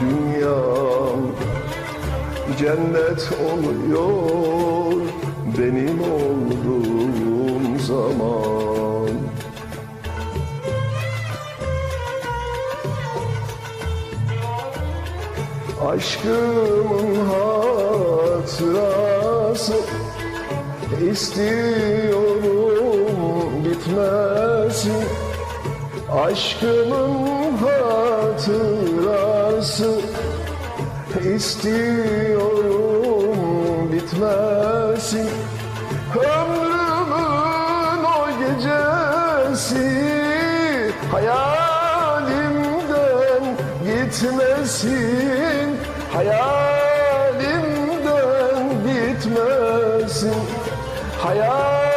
dünyam Cennet oluyor benim olduğum zaman. Aşkımın hatırası istiyorum bitmesin Aşkımın hatırası istiyorum bitmesin. Ömrümün o gecesi hayalimden gitmesin. Hayalimden gitmesin. Hayal